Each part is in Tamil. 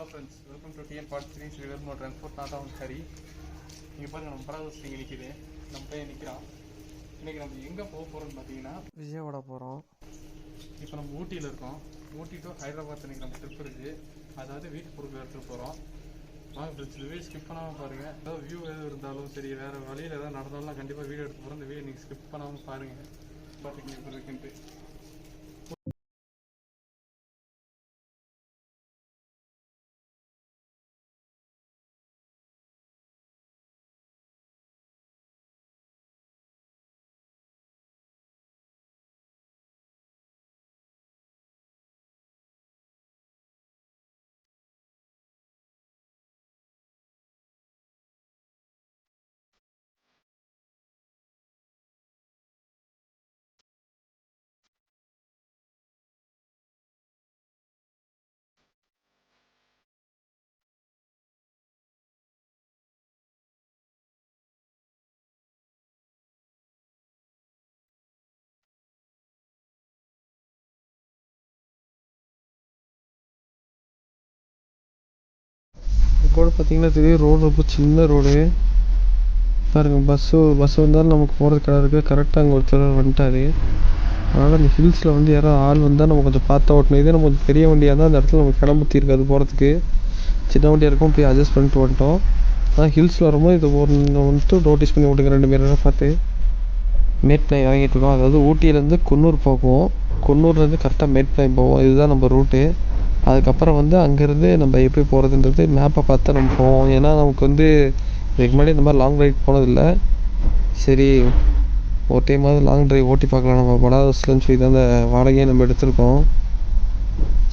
Hello friends welcome to TN part three Sri வெல்மோ transport நான் தான் சரி இங்கே பாருங்க நம்ம பராமரிச்சு இங்கே நிற்கிது நம்ம பையன் நிற்கிறான் இன்னைக்கு நம்ம எங்கே போக போகிறோம்னு பார்த்தீங்கன்னா விஜயவாடா போகிறோம் இப்போ நம்ம ஊட்டியில் இருக்கோம். ஊட்டி டு ஹைதராபாத் இன்னைக்கு நம்ம ட்ரிப் இருக்குது அதாவது வீட்டு பொருட்கள் எடுத்துகிட்டு போகிறோம் வாங்க ஃப்ரெண்ட்ஸ் வீடியோ ஸ்கிப் பண்ணாமல் பாருங்கள் ஏதாவது வியூ எதுவும் இருந்தாலும் சரி வேறு வழியில் ஏதாவது நடந்தாலும் கண்டிப்பாக வீடியோ எடுத்து போகிறோம் இந்த வீடியோ நீங்கள் ஸ்கிப் பண்ணாமல் பாருங்கள் பார்த்துக்கிங்க எப்படி இருக்குன்ட்டு இப்போ பார்த்தீங்கன்னா தெரியும் ரோடு ரொம்ப சின்ன ரோடு பாருங்க பஸ்ஸு பஸ் வந்தாலும் நமக்கு போகிறது கிடக்கு கரெக்டாக அங்கே ஒருத்தர் வந்துட்டாரு. அதனால் அந்த ஹில்ஸில் வந்து யாராவது ஆள் வந்தால் நம்ம கொஞ்சம் பார்த்து ஓட்டணும் இதே நம்ம கொஞ்சம் பெரிய வண்டியாக இருந்தால் அந்த இடத்துல நமக்கு கிளம்பத்தி இருக்காது போகிறதுக்கு சின்ன வண்டியாக இருக்கும் போய் அட்ஜஸ்ட் பண்ணிட்டு வந்துட்டோம். ஆனால் ஹில்ஸில் வரும்போது இது ஒரு வந்துட்டு நோட்டீஸ் பண்ணி விட்டுங்க ரெண்டு பேரும் பார்த்து. மேட்பிளை இறங்கிட்டு இருக்கோம். அதாவது ஊட்டியிலேருந்து குன்னூர் போகும் குன்னூர்லேருந்து கரெக்டாக மேட்பிளை போவோம். இதுதான் நம்ம ரூட்டு அதுக்கப்புறம் வந்து அங்கேருந்து நம்ம எப்படி போகிறதுன்றது மேப்பை பார்த்து நம்ம போவோம். ஏன்னா நமக்கு வந்து இதுக்கு முன்னாடி இந்த மாதிரி லாங் ரைட் போனதில்லை. சரி ஒரு டைமாவது லாங் ட்ரைவ் ஓட்டி பார்க்கலாம். நம்ம படாதஸ்லன்னு சொல்லி தான் அந்த வாடகையை நம்ம எடுத்திருக்கோம்.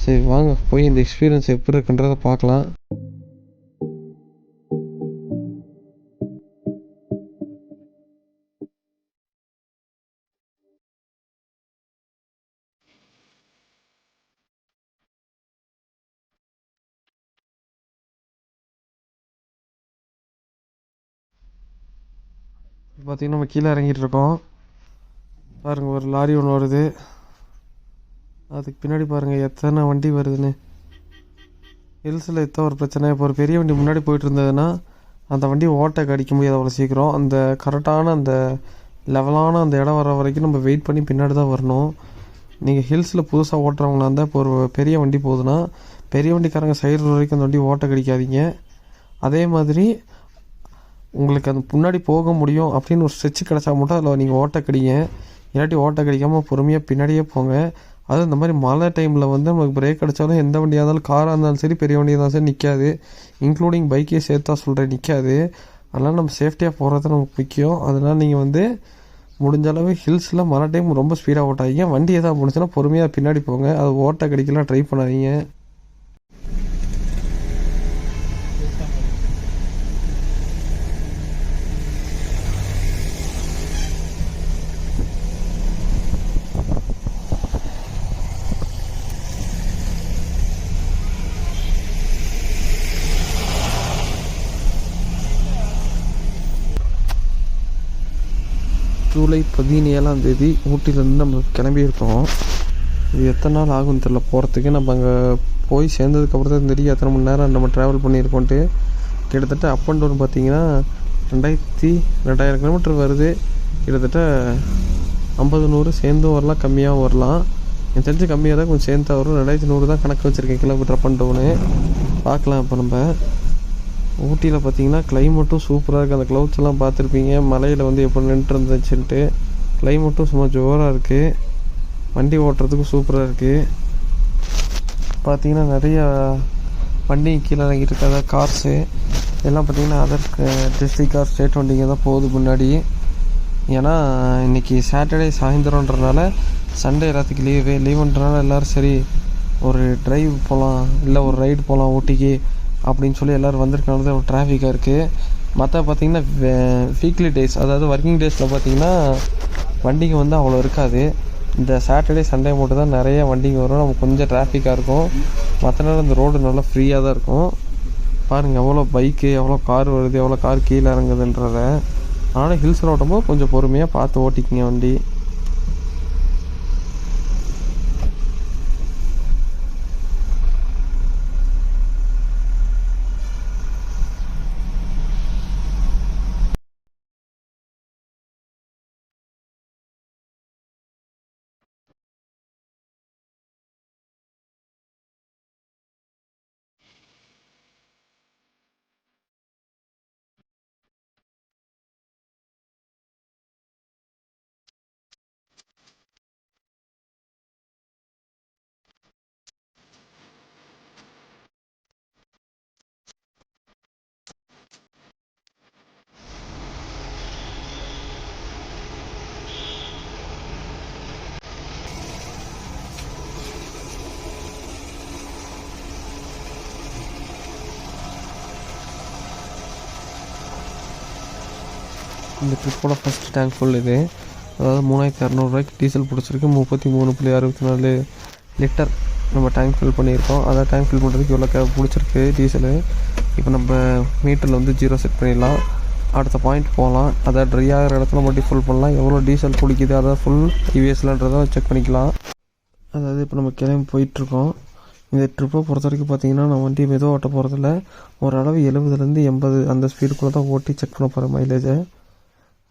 சரி வாங்க போய் இந்த எக்ஸ்பீரியன்ஸ் எப்படி இருக்குன்றதை பார்க்கலாம். பார்த்திங்கன்னா நம்ம கீழே இறங்கிட்டு இருக்கோம். பாருங்கள் ஒரு லாரி ஒன்று வருது. அதுக்கு பின்னாடி பாருங்கள் எத்தனை வண்டி வருதுன்னு. ஹில்ஸில் எத்தனை ஒரு பிரச்சனை. இப்போ ஒரு பெரிய வண்டி முன்னாடி போயிட்டு இருந்ததுன்னா அந்த வண்டி ஓட்டை அடிக்க முடியாது அவ்வளோ சீக்கிரம். அந்த கரெக்டான அந்த லெவலான அந்த இடம் வர வரைக்கும் நம்ம வெயிட் பண்ணி பின்னாடி தான் வரணும். நீங்கள் ஹில்ஸில் புதுசாக ஓட்டுறவங்களா இருந்தால் இப்போ ஒரு பெரிய வண்டி போகுதுன்னா பெரிய வண்டிக்காரங்க சைடு வரைக்கும் அந்த வண்டி ஓட்டை கடிக்காதீங்க அதே மாதிரி உங்களுக்கு அந்த முன்னாடி போக முடியும் அப்படின்னு ஒரு ஸ்ட்ரெச் கிடச்சா மட்டும் அதில் நீங்கள் ஓட்ட கடிங்க இல்லாட்டி ஓட்ட கடிக்காமல் பொறுமையாக பின்னாடியே போங்க. அதுவும் இந்த மாதிரி மழை டைமில் வந்து நமக்கு பிரேக் அடித்தாலும் எந்த வண்டியாக இருந்தாலும் காராக இருந்தாலும் சரி பெரிய வண்டியாக இருந்தாலும் சரி நிற்காது இன்க்ளூடிங் பைக்கே சேர்த்தா சொல்கிறேன் நிற்காது அதனால் நம்ம சேஃப்டியாக போகிறது நமக்கு முக்கியம். அதனால் நீங்கள் வந்து முடிஞ்ச அளவு ஹில்ஸில் மழை டைம் ரொம்ப ஸ்பீடாக ஓட்டாதீங்க. வண்டி எதாவது முடிச்சுன்னா பொறுமையாக பின்னாடி போங்க. அது ஓட்ட கடிக்கலாம் ட்ரை பண்ணாதீங்க. ஜூலை பதினேழாம் தேதி ஊட்டிலேருந்து நம்ம கிளம்பியிருக்கோம். இது எத்தனை நாள் ஆகும்னு தெரில போகிறதுக்கு நம்ம அங்கே போய் சேர்ந்ததுக்கப்புறம் தான் தெரியும். எத்தனை மணி நேரம் நம்ம ட்ராவல் பண்ணியிருக்கோன்ட்டு. கிட்டத்தட்ட அப் அண்ட் டவுன் பார்த்தீங்கன்னா ரெண்டாயிரத்தி ரெண்டாயிரம் கிலோமீட்டர் வருது. கிட்டத்தட்ட ஐம்பது நூறு சேர்ந்தும் வரலாம் கம்மியாகவும் வரலாம். எனக்கு தெரிஞ்சு கம்மியாக தான் கொஞ்சம் சேர்ந்தா வரும். ரெண்டாயிரத்தி நூறு தான் கணக்கு வச்சுருக்கேன் கிலோமீட்டர் அப் அண்ட் டவுனு பார்க்கலாம் இப்போ நம்ம. ஊட்டியில் பார்த்தீங்கன்னா கிளைமேட்டும் சூப்பராக இருக்குது அந்த க்ளவுட்ஸ் எல்லாம் பார்த்துருப்பீங்க. மலையில் வந்து எப்படி நின்று இருந்துச்சுன்ட்டு கிளைமேட்டும் சும்மா ஜோராக இருக்குது வண்டி ஓட்டுறதுக்கும் சூப்பராக இருக்குது பார்த்தீங்கன்னா நிறையா வண்டி கீழே இறங்கிட்டு இருக்காத கார்ஸு இதெல்லாம் பார்த்தீங்கன்னா அதர் டிஸ்ட்ரிக் கார் ஸ்டேட் வண்டிங்க தான் போகுது முன்னாடி. ஏன்னா இன்றைக்கி சாட்டர்டே சாயந்தரன்றனால சண்டே எல்லாத்துக்கும் லீவு லீவுன்றனால எல்லோரும் சரி ஒரு டிரைவ் போகலாம் இல்லை ஒரு ரைடு போகலாம் ஊட்டிக்கு. அப்படின்னு சொல்லி எல்லோரும் வந்திருக்கனால தான் ஒரு டிராஃபிக்காக இருக்குது மற்ற பார்த்தீங்கன்னா வீக்லி டேஸ் அதாவது ஒர்க்கிங் டேஸில் பார்த்தீங்கன்னா வண்டிங்க வந்து அவ்வளோ இருக்காது. இந்த சாட்டர்டே சண்டே மட்டும் தான் நிறைய வண்டிங்க வரும். நமக்கு கொஞ்சம் டிராஃபிக்காக இருக்கும். மற்ற நேரம் இந்த ரோடு நல்லா ஃப்ரீயாக தான் இருக்கும். பாருங்கள் எவ்வளோ பைக்கு எவ்வளோ கார் வருது எவ்வளோ கார் கீழே இறங்குதுன்றத. ஆனால் ஹில்ஸில் ஓட்டும்போது கொஞ்சம் பொறுமையாக பார்த்து ஓட்டிக்கிங்க வண்டி. இந்த ட்ரிப்போட ஃபஸ்ட் டேங்க் ஃபுல் இது. அதாவது மூணாயிரத்தி இரநூறுவாய்க்கு டீசல் பிடிச்சிருக்கு. முப்பத்தி மூணு புள்ளி அறுபத்தி நாலு லிட்டர் நம்ம டேங்க் ஃபில் பண்ணியிருக்கோம். அதை டேங்க் ஃபில் பண்ணுறதுக்கு இவ்வளோ கே பிடிச்சிருக்கு டீசலு இப்போ நம்ம மீட்டரில் வந்து ஜீரோ செட் பண்ணிடலாம். அடுத்த பாயிண்ட் போகலாம். அதை ட்ரை ஆகிற இடத்துல மட்டும் ஃபுல் பண்ணலாம். எவ்வளோ டீசல் பிடிக்குது அதை ஃபுல் டிவிஎஸ்லன்றதை செக் பண்ணிக்கலாம். அதாவது இப்போ நம்ம கிளம்பி போயிட்டுருக்கோம். இந்த ட்ரிப்பை பொறுத்த வரைக்கும் பார்த்தீங்கன்னா நான் வண்டி மெதுவாக ஓட்ட போகிறதில்ல ஓரளவு எழுபதுலேருந்து எண்பது அந்த ஸ்பீடுக்குள்ளே தான் ஓட்டி செக் பண்ண போகிறேன் மைலேஜை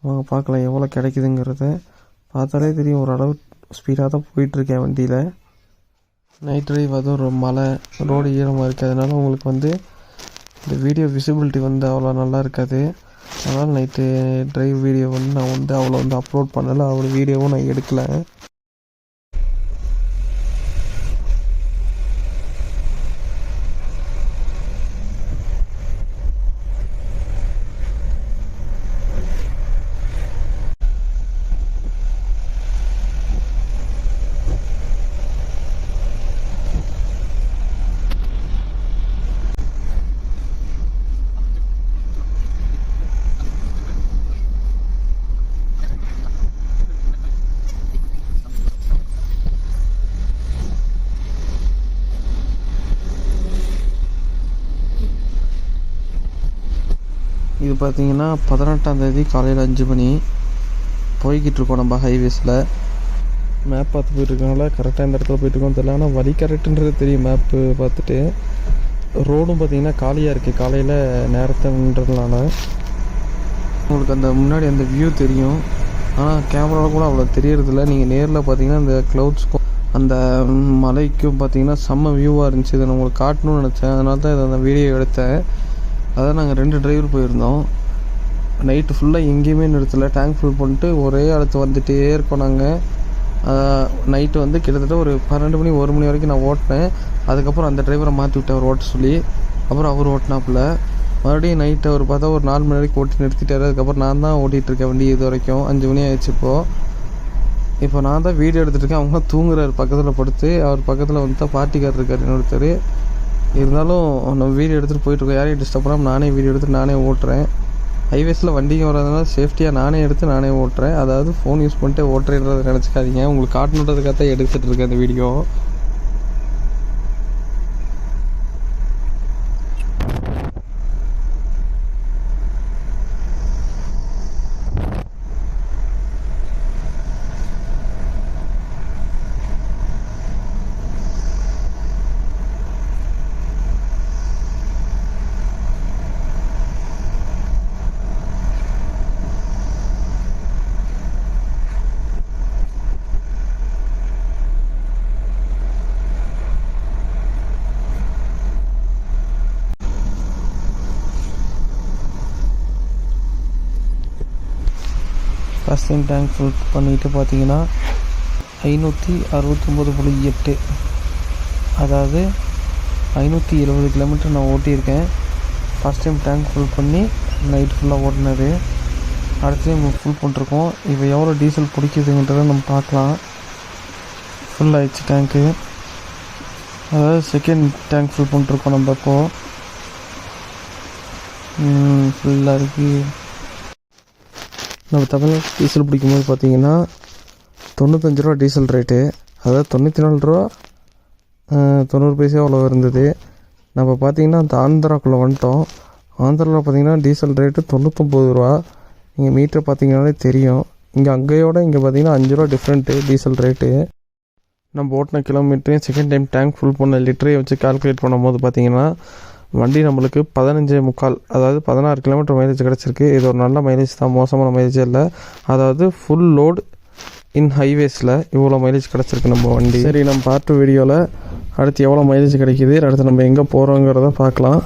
வாங்க பார்க்கலாம் எவ்வளோ கிடைக்குதுங்கிறத பார்த்தாலே தெரியும். ஓரளவு ஸ்பீடாக தான் போயிட்டுருக்கேன் வண்டியில். நைட் ட்ரைவ் அதுவும் ஒரு மலை ரோடு ஈரமாக இருக்குது அதனால் உங்களுக்கு வந்து இந்த வீடியோ விசிபிலிட்டி வந்து அவ்வளோ நல்லா இருக்காது. அதனால் நைட்டு ட்ரைவ் வீடியோ வந்து நான் வந்து அவ்வளோ வந்து அப்லோட் பண்ணலை. அவ்வளோ வீடியோவும் நான் எடுக்கலை. இது பார்த்தீங்கன்னா பதினெட்டாம் தேதி காலையில் அஞ்சு மணி போய்கிட்டு இருக்கோம் நம்ம ஹைவேஸில் மேப் பார்த்து போயிட்டுருக்கனால கரெக்டாக இந்த இடத்துல போயிட்டுருக்கோம் தெரியல. ஆனால் வழி கரெக்டுன்றது தெரியும் மேப்பு பார்த்துட்டு. ரோடும் பார்த்தீங்கன்னா காலியாக இருக்குது காலையில் நேரத்தைன்றதுனால. உங்களுக்கு அந்த முன்னாடி அந்த வியூ தெரியும். ஆனால் கேமராவில் கூட அவ்வளோ தெரியறதில்ல. நீங்கள் நேரில் பார்த்தீங்கன்னா அந்த க்ளவுட்ஸ்க்கும் அந்த மலைக்கும் பார்த்தீங்கன்னா செம்ம வியூவாக இருந்துச்சு. இதை நான் உங்களுக்கு காட்டணும்னு நினச்சேன். அதனால தான் இதை அந்த வீடியோ எடுத்தேன். அதான் நாங்கள் ரெண்டு டிரைவர் போயிருந்தோம். நைட்டு ஃபுல்லாக எங்கேயுமே நிறுத்தலை. டேங்க் ஃபுல் பண்ணிட்டு ஒரே அடுத்து வந்துகிட்டே இருக்கோம் நாங்கள் நைட்டு வந்து கிட்டத்தட்ட ஒரு பன்னெண்டு மணி ஒரு மணி வரைக்கும் நான் ஓட்டினேன். அதுக்கப்புறம் அந்த டிரைவரை மாற்றி விட்டேன் அவர் ஓட்ட சொல்லி. அப்புறம் அவர் ஓட்டினாப்புல. மறுபடியும் நைட்டு அவர் பார்த்தா ஒரு நாலு மணி வரைக்கும் ஓட்டி நிறுத்திட்டார். அதுக்கப்புறம் நான் தான் ஓட்டிகிட்ருக்கேன் வண்டி இது வரைக்கும். அஞ்சு மணி ஆயிடுச்சு இப்போது இப்போ நான் தான் வீடியோ எடுத்துகிட்டு இருக்கேன். அவங்க தூங்குறாரு பக்கத்தில் படுத்து. அவர் பக்கத்தில் வந்து தான் பார்ட்டிக்கார் இருக்கார் இன்னொருத்தர். இருந்தாலும் நம்ம வீடியோ எடுத்துகிட்டு போயிட்டுருக்கோம் யாரையும் டிஸ்டர்ப் பண்ணாமல் நானே வீடியோ எடுத்து நானே ஓட்டுறேன். ஹைவேஸில் வண்டிங்க வராதனால சேஃப்டியாக நானே எடுத்து நானே ஓட்டுறேன். அதாவது ஃபோன் யூஸ் பண்ணிட்டு ஓட்டுறேன்றதை நினச்சிக்காதீங்க. உங்களுக்கு காட்டணுன்றதுக்காக தான் எடுத்துகிட்டு இருக்கேன் இந்த video first time tank full பண்ணிட்டு பார்த்தீங்கன்னா ஐநூற்றி அறுபத்தொம்போது புள்ளி எட்டு. அதாவது ஐநூற்றி எழுபது கிலோமீட்டர் நான் ஓட்டியிருக்கேன். ஃபஸ்ட் டைம் டேங்க் ஃபுல் பண்ணி நைட் ஃபுல்லாக ஓட்டினது. அடுத்த டைம் ஃபுல் பண்ணிருக்கோம். இப்போ எவ்வளோ டீசல் பிடிக்குதுங்கிறத நம்ம பார்க்கலாம். ஃபுல் ஆயிடுச்சு டேங்க்கு அதாவது செகண்ட் டேங்க் ஃபுல் பண்ணிருக்கோம் நம்ம இப்போது ஃபுல்லாக இருக்குது நம்ம தமிழ்நாட்டில் டீசல் பிடிக்கும்போது பார்த்தீங்கன்னா தொண்ணூத்தஞ்சு ரூபா டீசல் ரேட்டு அதாவது தொண்ணூற்றி நாலு ரூபா தொண்ணூறு பைசா அவ்வளோ இருந்தது. நம்ம பார்த்தீங்கன்னா அந்த ஆந்திராக்குள்ளே வந்துட்டோம். ஆந்திராவில் பார்த்தீங்கன்னா டீசல் ரேட்டு தொண்ணூத்தொம்பது ரூபா. நீங்கள் மீட்டர் பார்த்தீங்கன்னாலே தெரியும். இங்கே அங்கேயோட இங்கே பார்த்தீங்கன்னா அஞ்சு ரூபா டிஃப்ரெண்ட்டு டீசல் ரேட்டு நம்ம ஓட்டின கிலோமீட்டரையும் செகண்ட் டைம் டேங்க் ஃபுல் பண்ண லிட்டரையும் வச்சு கால்குலேட் பண்ணும்போது பார்த்தீங்கன்னா வண்டி நம்மளுக்கு பதினஞ்சே முக்கால் அதாவது பதினாறு கிலோமீட்டர் மைலேஜ் கிடச்சிருக்கு. இது ஒரு நல்ல மைலேஜ் தான் மோசமான மைலேஜ் இல்லை. அதாவது ஃபுல் லோடு இன் ஹைவேஸில் இவ்வளோ மைலேஜ் கிடச்சிருக்கு நம்ம வண்டி. சரி நம்ம பார்ட் வீடியோவில் அடுத்து எவ்வளோ மைலேஜ் கிடைக்குது அடுத்து நம்ம எங்கே போகிறோங்கிறத பார்க்கலாம்.